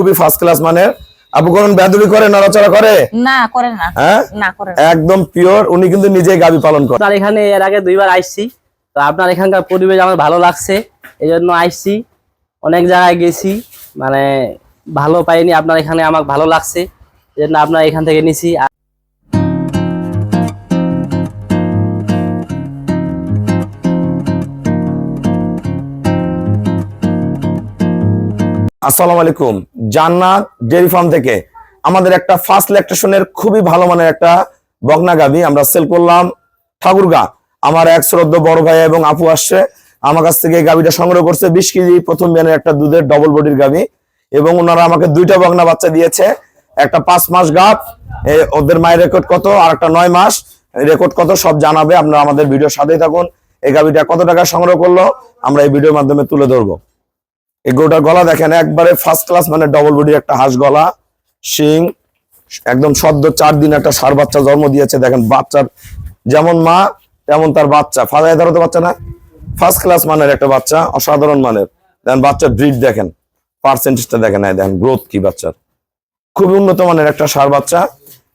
খুবই first class মানের। আপু কোন বেদুরি করে নড়াচড়া করে? না করে না। হ্যাঁ? না করে একদম পিওর উনি কিন্তু নিজেই গাবি পালন করে আপনার এখানে এর আগে দুইবার আইছি তো আপনার এখানকার পরিবেশ আমার ভালো লাগছে এই আইছি অনেক জায়গায় গেছি মানে ভালো পাইনি আপনার এখানে আমার ভালো লাগছে এজন্য আপনার এখান থেকে নিছি। আসসালামু আলাইকুম। জান্নাত ডেয়ারি ফার্ম থেকে আমাদের একটা ফার্স্ট ইলেকট্রেশনের খুবই ভালো মানের একটা বকনা গাবি আমরা সেল করলাম ঠাকুরগা। আমার এক শ্রদ্ধ বড় ভাই এবং আপু আসছে, আমার কাছ থেকে গাবিটা সংগ্রহ করছে। বিশ কেজি প্রথম বিয়ানের একটা দুধের ডবল বডির গাবি এবং ওনারা আমাকে দুইটা বগনা বাচ্চা দিয়েছে। একটা পাঁচ মাস গাপ ওদের মায়ের রেকর্ড কত আর একটা নয় মাস। রেকর্ড কত সব জানাবে, আপনারা আমাদের ভিডিওর সাথেই থাকুন। এই গাবিটা কত টাকা সংগ্রহ করল, আমরা এই ভিডিওর মাধ্যমে তুলে ধরবো। এই গরুটার গলা দেখেন, একবারে ফার্স্ট ক্লাস মানে ডবল বডির একটা হাঁস গলা, শিং, একদম সদ্য চার দিন একটা সার বাচ্চা জন্ম দিয়েছে, দেখেন বাচ্চার যেমন মা, তেমন তার বাচ্চা। ফাদায় ধরো তো বাচ্চা না? ফার্স্ট ক্লাস মানের একটা বাচ্চা, অসাধারণ মানের। দেখেন বাচ্চার ব্রিড দেখেন পার্সেন্টেজটা দেখেন, এই দেখেন গ্রোথ কি বাচ্চার। খুবই উন্নত মানের একটা সার বাচ্চা,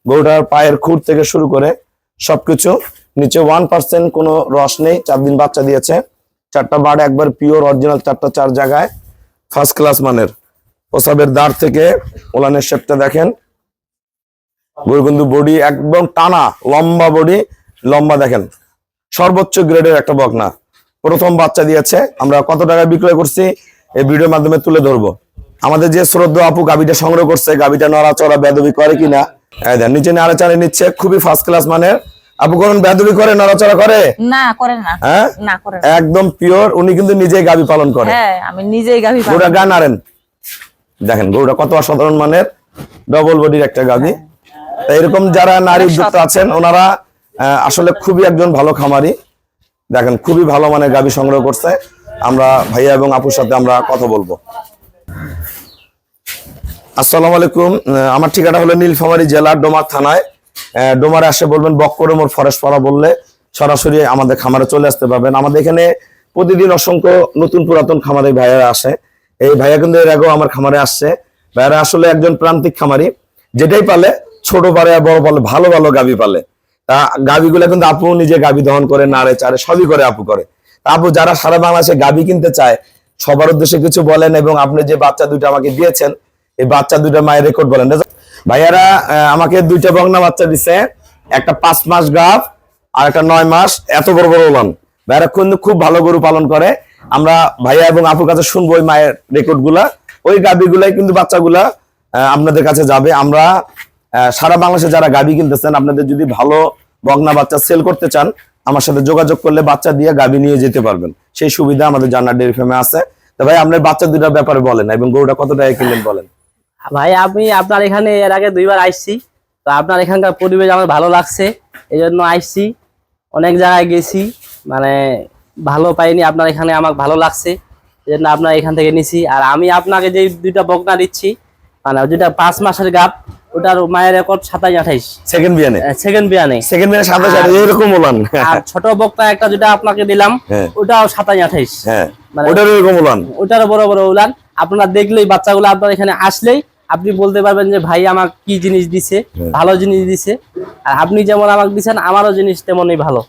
গরুটার পায়ের খুর থেকে শুরু করে সবকিছু, নিচে ওয়ান পার্সেন্ট কোনো রস নেই, চার দিন বাচ্চা দিয়েছে। চারটা বাড় একবার পিওর অরিজিনাল চারটা চার জায়গায়। ফার্স্ট ক্লাস মানের। প্রসাবের দাঁড় থেকে ওলানের শেপটা দেখেন। গরুবন্ধু বডি একদম টানা, লম্বা বডি, লম্বা দেখেন। সর্বোচ্চ গ্রেডের একটা বকনা। প্রথম বাচ্চা দিয়েছে। আমরা কত টাকায় বিক্রয় করছি? এই ভিডিওর মাধ্যমে তুলে ধরবো। আমাদের যে শ্রদ্ধ আপু গাবিটা সংগ্রহ করছে গাবিটা নড়াচড়া, বেদবি করে কিনা নিচে নাড়াচাড়ে নিচ্ছে, খুবই ফার্স্ট ক্লাস মানের। আপু কোন বেদবি করে নড়াচড়া করে? না করে না। হ্যাঁ? না করে না। একদম পিওর উনি কিন্তু নিজেই গাবি পালন করে। হ্যাঁ আমি নিজেই গাভী পালন গরুটা গান আনেন। দেখেন গরুটা কত অসাধারণ মানের। ডবল বডির একটা গাবি। তা এরকম যারা নারী উদ্যোক্তা আছেন ওনারা আসলে খুবই একজন ভালো খামারি। দেখেন খুবই ভালো মানের গাবি সংগ্রহ করছে। আমরা ভাইয়া এবং আপুর সাথে আমরা কথা বলব। আসসালামু আলাইকুম। আমার ঠিকানা হলো নীলফামারী জেলার ডোমার থানায়। ডোমারে আসে বলবেন বক্করমোর ফরেস্ট পাড়া বললে সরাসরি আমাদের খামারে চলে আসতে পারবেন। আমাদের এখানে প্রতিদিন অসংখ্য নতুন পুরাতন খামারে ভাইয়ারা আসে। এই ভাইয়া কিন্তু এর আগেও আমার খামারে আসছে। ভাইয়ারা আসলে একজন প্রান্তিক খামারি, যেটাই পালে ছোট পালে বড় পালে, ভালো ভালো গাবি পালে। তা গাবিগুলো কিন্তু আপু নিজে গাবি দহন করে, নাড়ে চারে সবই করে আপু করে। আপু যারা সারা বাংলাদেশে গাবি কিনতে চায়, সবার উদ্দেশ্যে কিছু বলেন এবং আপনি যে বাচ্চা দুটো আমাকে দিয়েছেন, এই বাচ্চা দুটো মায়ের রেকর্ড বলেন। ভাইয়ারা আমাকে দুইটা বগনা বাচ্চা দিছে। একটা পাঁচ মাস গাভ আর একটা নয় মাস। এত বড় বড় ওলান। ভাইয়ারা কিন্তু খুব ভালো গরু পালন করে। আমরা ভাইয়া এবং আপুর কাছে শুনব ওই মায়ের রেকর্ডগুলা ওই গাভি গুলাই কিন্তু বাচ্চাগুলা আপনাদের কাছে যাবে। আমরা সারা বাংলাদেশে যারা গাভি কিনতেছেন, আপনাদের যদি ভালো বগনা বাচ্চা সেল করতে চান, আমার সাথে যোগাযোগ করলে বাচ্চা দিয়ে গাভি নিয়ে যেতে পারবেন। সেই সুবিধা আমাদের জান্নার ডেয়ারি ফার্মে আছে। তো ভাই, আপনার বাচ্চা দুটার ব্যাপারে বলেন এবং গরুটা কত টাকা কিনলেন বলেন। ভাই আমি আপনার এখানে এর আগে দুইবার আইসছি তো আপনার এখানকার পরিবেশ আমার ভালো লাগছে এই জন্য আইসছি অনেক জায়গায় গেছি মানে ভালো পাইনি আপনার এখানে আমার ভালো লাগছে এই জন্য আপনার এখান থেকে নিছি আর আমি আপনাকে যে দুইটা বকনা দিচ্ছি মানে যেটা পাঁচ মাসের গাপ ওটার মায়ের রেকর্ড সাতাশ আঠাইশ। সেকেন্ড বিয়ানে? সেকেন্ড বিয়ানে। সেকেন্ড বিয়ানে সাতাশ এরকম ওলান আর ছোট বক্তা একটা যেটা আপনাকে দিলাম হ্যাঁ। ওটাও সাতাশ আঠাইশ। হ্যাঁ মানে- ওটার এরকম ওলান ওটারও বড় বড় উলান আপনারা দেখলেই বাচ্চাগুলো আপনার এখানে আসলেই আপনি বলতে পারবেন যে ভাই আমাকে কি জিনিস দিছে ভালো জিনিস দিছে আর আপনি যেমন আমাকে দিচ্ছেন আমারও জিনিস তেমনই ভালো।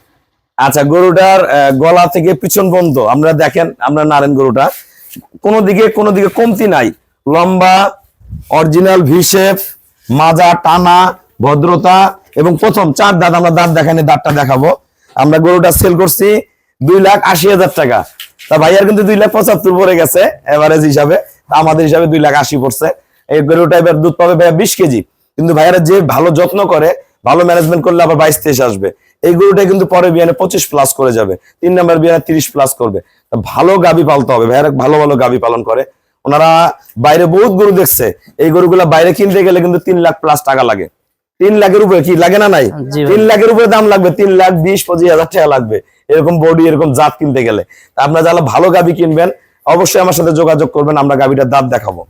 আচ্ছা গরুটার গলা থেকে পিছন পর্যন্ত আমরা দেখেন আমরা নারেন গরুটা। কোনো দিকে কোনো দিকে কমতি নাই। লম্বা অরিজিনাল ভিশেপ মাজা টানা ভদ্রতা এবং প্রথম চার দাঁত আমরা দাঁত দেখানি দাঁতটা দেখাবো। আমরা গরুটা সেল করছি দুই লাখ আশি হাজার টাকা। তা ভাইয়ার কিন্তু দুই লাখ পঁচাত্তর পড়ে গেছে এভারেজ হিসাবে। আমাদের হিসাবে দুই লাখ আশি পড়ছে। এই গরুটা এবার দুধ পাবে ভাইয়া বিশ কেজি। কিন্তু ভাইয়ারা যে ভালো যত্ন করে ভালো ম্যানেজমেন্ট করলে আবার বাইশ তেইশ আসবে। এই গরুটা কিন্তু পরে বিয়ানে পঁচিশ প্লাস করে যাবে। তিন নম্বর বিয়ানে তিরিশ প্লাস করবে। ভালো গাবি পালতে হবে। ভাইয়ারা ভালো ভালো গাবি পালন করে। ওনারা বাইরে বহুত গরু দেখছে। এই গরুগুলা বাইরে কিনতে গেলে কিন্তু তিন লাখ প্লাস টাকা লাগে। তিন লাখের উপরে কি লাগে না নাই? তিন লাখের উপরে দাম লাগবে। তিন লাখ বিশ পঁচিশ হাজার টাকা লাগবে। এরকম বডি এরকম জাত কিনতে গেলে। আপনারা যারা ভালো গাবি কিনবেন অবশ্যই আমার সাথে যোগাযোগ করবেন। আমরা গাবিটার দাঁত দেখাবো।